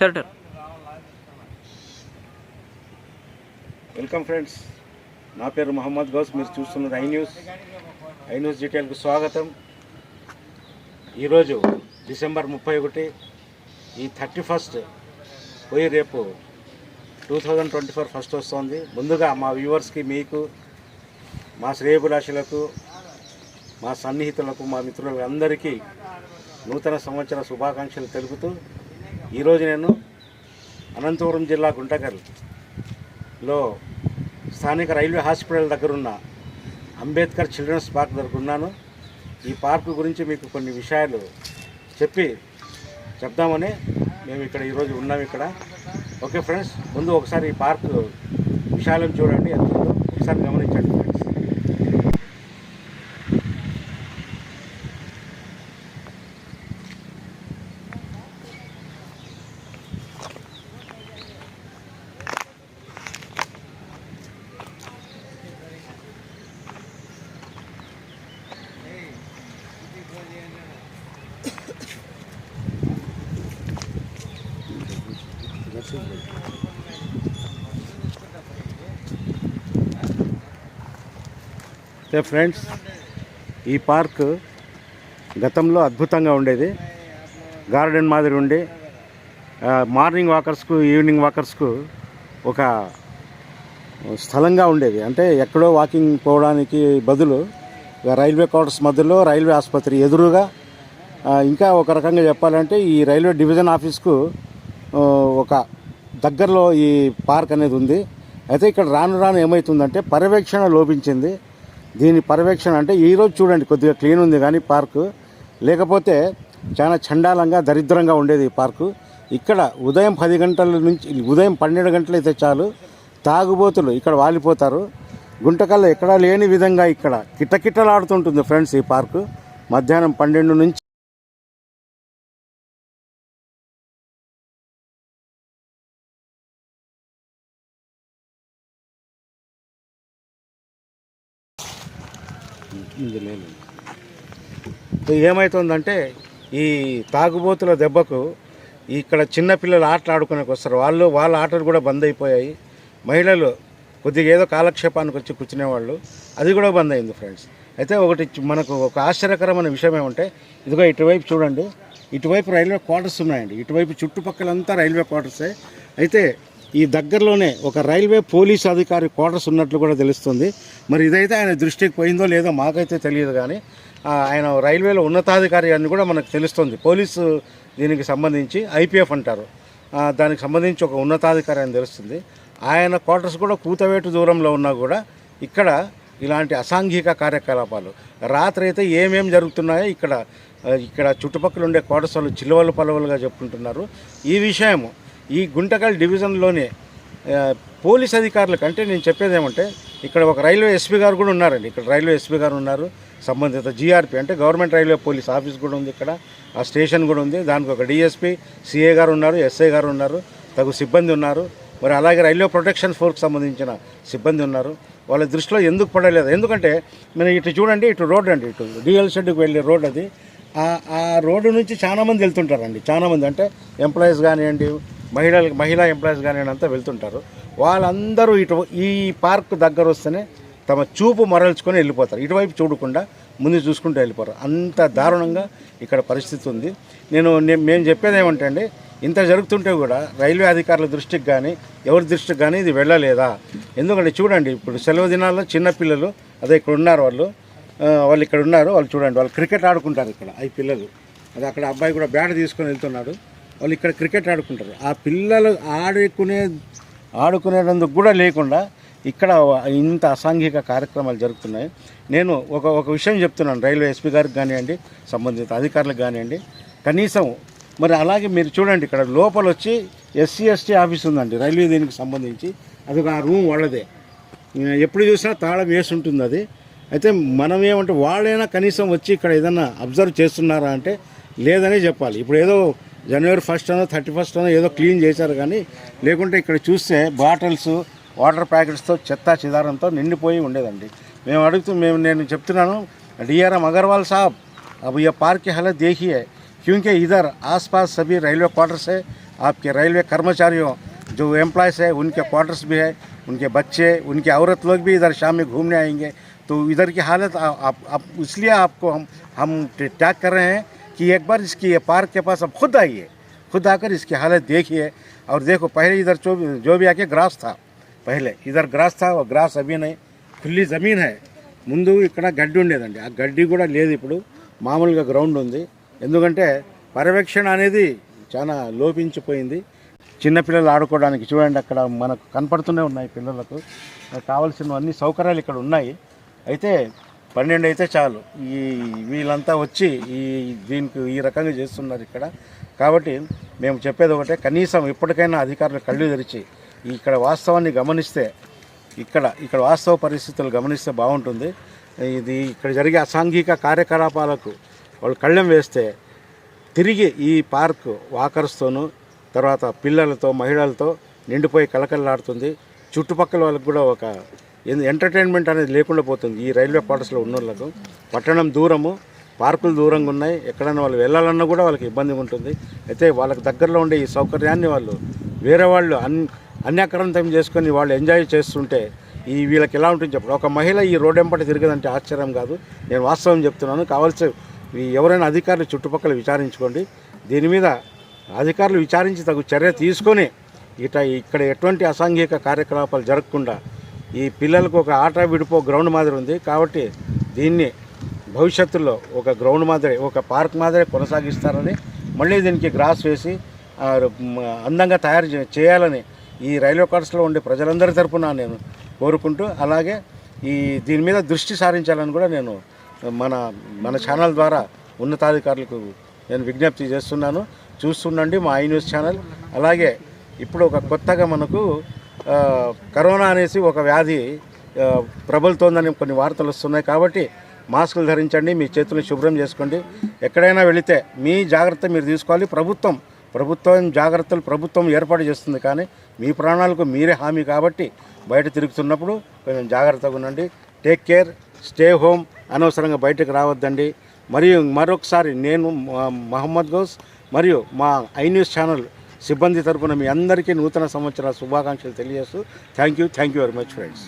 Theatre welcome friends. నా పేరు మహమ్మద్ గౌస్. మీరు చూస్తున్నది ఐ న్యూస్. ఐ న్యూస్ డీటెయిల్కు స్వాగతం. ఈరోజు డిసెంబర్ ముప్పై ఒకటి ఈ థర్టీ ఫస్ట్ పోయి రేపు two thousand twenty four first వస్తుంది. ముందుగా మా వ్యూవర్స్కి మీకు మా శ్రేయభిలాషులకు మా సన్నిహితులకు మా మిత్రులకు అందరికీ నూతన సంవత్సర శుభాకాంక్షలు తెలుపుతూ ఈరోజు నేను అనంతపురం జిల్లా గుంటకల్లో స్థానిక రైల్వే హాస్పిటల్ దగ్గర ఉన్న అంబేద్కర్ చిల్డ్రన్స్ పార్క్ దగ్గర ఉన్నాను. ఈ పార్క్ గురించి మీకు కొన్ని విషయాలు చెప్పి చెప్దామని మేము ఇక్కడ ఈరోజు ఉన్నాం ఇక్కడ. ఓకే ఫ్రెండ్స్ ముందు ఒకసారి ఈ పార్క్ విషయాలను చూడండి ఎంత ఒకసారి గమనించండి. ఫ్రెండ్స్ ఫ్రెండ్స్ ఈ పార్క్ గతంలో అద్భుతంగా ఉండేది. గార్డెన్ మాదిరి ఉండి మార్నింగ్ వాకర్స్కు ఈవినింగ్ వాకర్స్కు ఒక స్థలంగా ఉండేది. అంటే ఎక్కడో వాకింగ్ పోవడానికి బదులు రైల్వే క్వార్టర్స్ మధ్యలో రైల్వే ఆసుపత్రి ఎదురుగా ఇంకా ఒక రకంగా చెప్పాలంటే ఈ రైల్వే డివిజన్ ఆఫీస్కు ఒక దగ్గరలో ఈ పార్క్ అనేది ఉంది. అయితే ఇక్కడ రాను రాను ఏమవుతుందంటే పర్యవేక్షణ లోపించింది. దీని పర్యవేక్షణ అంటే ఈరోజు చూడండి కొద్దిగా క్లీన్ ఉంది కానీ పార్కు. లేకపోతే చాలా చండాలంగా దరిద్రంగా ఉండేది ఈ పార్కు. ఇక్కడ ఉదయం పది గంటల నుంచి ఉదయం పన్నెండు గంటలు అయితే చాలు. తాగుబోతులు ఇక్కడ వాలిపోతారు. గుంటకల్లో ఎక్కడా లేని విధంగా ఇక్కడ కిటకిటలాడుతుంటుంది ఫ్రెండ్స్ ఈ పార్కు. మధ్యాహ్నం పన్నెండు నుంచి ఏమవుతుందంటే ఈ తాగుబోతుల దెబ్బకు ఇక్కడ చిన్నపిల్లలు ఆటలు ఆడుకునేకి వస్తారు. వాళ్ళు వాళ్ళ ఆటలు కూడా బంద్ అయిపోయాయి. మహిళలు కొద్దిగా ఏదో కాలక్షేపానికి వచ్చి కూర్చునేవాళ్ళు. అది కూడా బంద్ అయింది ఫ్రెండ్స్. అయితే ఒకటి మనకు ఒక ఆశ్చర్యకరమైన విషయం ఏమంటే ఇదిగో ఇటువైపు చూడండి. ఇటువైపు రైల్వే క్వార్టర్స్ ఉన్నాయండి. ఇటువైపు చుట్టుపక్కలంతా రైల్వే క్వార్టర్సే. అయితే ఈ దగ్గరలోనే ఒక రైల్వే పోలీస్ అధికారి క్వార్టర్స్ ఉన్నట్లు కూడా తెలుస్తుంది. మరి ఇదైతే ఆయన దృష్టికి పోయిందో లేదో మాకైతే తెలియదు కానీ ఆయన రైల్వేలో ఉన్నతాధికారి అని కూడా మనకు తెలుస్తుంది. పోలీసు దీనికి సంబంధించి ఐపీఎఫ్ అంటారు. దానికి సంబంధించి ఒక ఉన్నతాధికారి అని తెలుస్తుంది. ఆయన క్వార్టర్స్ కూడా కూతవేటు దూరంలో ఉన్నా కూడా ఇక్కడ ఇలాంటి అసాంఘిక కార్యకలాపాలు రాత్రి అయితే ఏమేం జరుగుతున్నాయో ఇక్కడ ఇక్కడ చుట్టుపక్కల ఉండే క్వార్టర్స్ వాళ్ళు చిలువలు పలవలుగా చెప్పుకుంటున్నారు. ఈ విషయము ఈ గుంటకల్ డివిజన్లోనే పోలీస్ అధికారులకు అంటే నేను చెప్పేది ఏమంటే ఇక్కడ ఒక రైల్వే ఎస్పీ గారు కూడా ఉన్నారండి. ఇక్కడ రైల్వే ఎస్పీ గారు ఉన్నారు. సంబంధిత జీఆర్పీ అంటే గవర్నమెంట్ రైల్వే పోలీస్ ఆఫీస్ కూడా ఉంది ఇక్కడ. ఆ స్టేషన్ కూడా ఉంది. దానికి ఒక డిఎస్పీ సిఏ గారు ఉన్నారు ఎస్ఐ గారు ఉన్నారు. తగు సిబ్బంది ఉన్నారు. మరి అలాగే రైల్వే ప్రొటెక్షన్ ఫోర్స్కి సంబంధించిన సిబ్బంది ఉన్నారు. వాళ్ళ దృష్టిలో ఎందుకు పడలేదు? ఎందుకంటే మీరు ఇటు చూడండి ఇటు రోడ్ అండి ఇటు డిఎల్ షెడ్కి వెళ్ళే రోడ్ అది. ఆ రోడ్డు నుంచి చాలామంది వెళ్తుంటారండి. చాలామంది అంటే ఎంప్లాయీస్ కానివ్వండి మహిళలు మహిళా ఎంప్లాయీస్ కానీ అంతా వెళ్తుంటారు. వాళ్ళందరూ ఇటు ఈ పార్క్ దగ్గర వస్తేనే తమ చూపు మరల్చుకొని వెళ్ళిపోతారు. ఇటువైపు చూడకుండా ముందు చూసుకుంటూ వెళ్ళిపోతారు అంత దారుణంగా ఇక్కడ పరిస్థితి ఉంది. నేను మేము చెప్పేది ఏమంటే అండి ఇంత జరుగుతుంటే కూడా రైల్వే అధికారుల దృష్టికి కానీ ఎవరి దృష్టికి కానీ ఇది వెళ్ళలేదా? ఎందుకంటే చూడండి ఇప్పుడు సెలవు దినాల్లో చిన్నపిల్లలు అదే ఇక్కడ ఉన్నారు వాళ్ళు వాళ్ళు ఇక్కడ ఉన్నారు వాళ్ళు చూడండి వాళ్ళు క్రికెట్ ఆడుకుంటారు ఇక్కడ ఈ పిల్లలు. అది అక్కడ అబ్బాయి కూడా బ్యాట్ తీసుకొని వెళ్తున్నాడు. వాళ్ళు ఇక్కడ క్రికెట్ ఆడుకుంటారు. ఆ పిల్లలు ఆడుకునే ఆడుకునేందుకు కూడా లేకుండా ఇక్కడ ఇంత అసాంఘిక కార్యక్రమాలు జరుగుతున్నాయి. నేను ఒక ఒక విషయం చెప్తున్నాను. రైల్వే ఎస్పీ గారికి కానివ్వండి సంబంధిత అధికారులకు కానివ్వండి కనీసం మరి అలాగే మీరు చూడండి ఇక్కడ లోపల వచ్చి ఎస్సీ ఎస్టీ ఆఫీస్ ఉందండి. రైల్వే దీనికి సంబంధించి అది ఒక ఆ రూమ్ వాళ్ళదే. ఎప్పుడు చూసినా తాళం వేసి ఉంటుంది అది. అయితే మనం ఏమంటే వాళ్ళైనా కనీసం వచ్చి ఇక్కడ ఏదైనా అబ్జర్వ్ చేస్తున్నారా అంటే లేదనే చెప్పాలి ఇప్పుడు ఏదో జనవరి ఫస్ట్ అనో థర్టీ ఫస్ట్ అనో ఏదో క్లీన్ చేశారు కానీ లేకుంటే ఇక్కడ చూస్తే బాటిల్స్ వాటర్ ప్యాకెట్స్తో చెత్త చిదారంతో నిండిపోయి ఉండేదండి మేము అడుగుతూ మేము నేను చెప్తున్నాను डीआरएम अग्रवाल साहब अब ये पार्क की हालत देखिए क्योंकि इधर आसपास सभी रेलवे क्वार्टर्स है आपके रेलवे कर्मचारियों जो एम्प्लॉयज़ है उनके क्वार्टर्स भी है उनके बच्चे उनके औरत लोग भी इधर शाम में घूमने आएंगे तो इधर की हालत आ- आप आप इसलिए आपको हम हम टैग कर रहे हैं कि एक बार इसकी ये पार्क के पास अब खुद आइए खुद आकर इसकी हालत देखिए। और देखो पहले इधर जो जो भी आके ग्रास था పహలే ఇద్దరు గ్రాస్ తావ గ్రాస్ అభినయ్ ఫుల్లీ జమీన్ హై ముందు ఇక్కడ గడ్డి ఉండేదండి. ఆ గడ్డి కూడా లేదు ఇప్పుడు. మామూలుగా గ్రౌండ్ ఉంది. ఎందుకంటే పర్యవేక్షణ అనేది చాలా లోపించిపోయింది. చిన్నపిల్లలు ఆడుకోవడానికి చూడండి అక్కడ మనకు కనపడుతూనే ఉన్నాయి పిల్లలకు. కావాల్సినవన్నీ సౌకర్యాలు ఇక్కడ ఉన్నాయి. అయితే పన్నెండు అయితే చాలు. ఈ వీళ్ళంతా వచ్చి ఈ దీనికి ఈ రకంగా చేస్తున్నారు ఇక్కడ. కాబట్టి మేము చెప్పేది ఒకటే కనీసం ఇప్పటికైనా అధికారులు కళ్ళు తెరిచి ఇక్కడ వాస్తవాన్ని గమనిస్తే ఇక్కడ ఇక్కడ వాస్తవ పరిస్థితులు గమనిస్తే బాగుంటుంది. ఇది ఇక్కడ జరిగే అసాంఘిక కార్యకలాపాలకు వాళ్ళు కళ్ళెం వేస్తే తిరిగి ఈ పార్క్ వాకర్స్తోనూ తర్వాత పిల్లలతో మహిళలతో నిండిపోయి కలకలలాడుతుంది చుట్టుపక్కల వాళ్ళకి కూడా ఒక ఎంటర్టైన్మెంట్ అనేది లేకుండా పోతుంది. ఈ రైల్వే క్వార్టర్స్లో ఉన్న వాళ్ళకు పట్టణం దూరము పార్కులు దూరంగా ఉన్నాయి. ఎక్కడైనా వాళ్ళు వెళ్ళాలన్నా కూడా వాళ్ళకి ఇబ్బంది ఉంటుంది. అయితే వాళ్ళకి దగ్గరలో ఉండే ఈ సౌకర్యాన్ని వాళ్ళు వేరే వాళ్ళు అన్ అన్యాక్రాంతం చేసుకొని వాళ్ళు ఎంజాయ్ చేస్తుంటే ఈ వీళ్ళకి ఎలా ఉంటుంది చెప్పండి ఒక మహిళ ఈ రోడ్ ఎంపట తిరగదంటే ఆశ్చర్యం కాదు. నేను వాస్తవం చెప్తున్నాను. కావాల్సి ఎవరైనా అధికారులు చుట్టుపక్కల విచారించుకోండి. దీని మీద అధికారులు విచారించి తగు చర్య తీసుకొని ఇట ఇక్కడ ఎటువంటి అసాంఘిక కార్యకలాపాలు జరగకుండా ఈ పిల్లలకు ఒక ఆట విడిపో గ్రౌండ్ మాదిరి ఉంది కాబట్టి దీన్ని భవిష్యత్తులో ఒక గ్రౌండ్ మాదిరి ఒక పార్క్ మాదిరి కొనసాగిస్తారని మళ్ళీ దీనికి గ్రాస్ వేసి అందంగా తయారు చే- చేయాలని ఈ రైల్వే క్వార్టర్స్లో ఉండే ప్రజలందరి తరఫున నేను కోరుకుంటూ అలాగే ఈ దీని మీద దృష్టి సారించాలని కూడా నేను మన మన ఛానల్ ద్వారా ఉన్నతాధికారులకు నేను విజ్ఞప్తి చేస్తున్నాను. చూస్తుండండి మా ఐ న్యూస్ ఛానల్. అలాగే ఇప్పుడు ఒక కొత్తగా మనకు కరోనా అనేసి ఒక వ్యాధి ప్రబలుతోందని కొన్ని వార్తలు వస్తున్నాయి. కాబట్టి మాస్కులు ధరించండి మీ చేతులు శుభ్రం చేసుకోండి. ఎక్కడైనా వెళితే మీ జాగ్రత్త మీరు తీసుకోవాలి. ప్రభుత్వం ప్రభుత్వం జాగ్రత్తలు ప్రభుత్వం ఏర్పాటు చేస్తుంది. కానీ మీ ప్రాణాలకు మీరే హామీ కాబట్టి బయట తిరుగుతున్నప్పుడు కొంచెం జాగ్రత్తగా ఉండండి. టేక్ కేర్ స్టే హోమ్ అనవసరంగా బయటకు రావద్దండి. మరియు మరొకసారి నేను మహమ్మద్ గౌస్ మరియు మా ఐ న్యూస్ ఛానల్ సిబ్బంది తరపున మీ అందరికీ నూతన సంవత్సర శుభాకాంక్షలు తెలియజేస్తూ thank you thank you very much friends.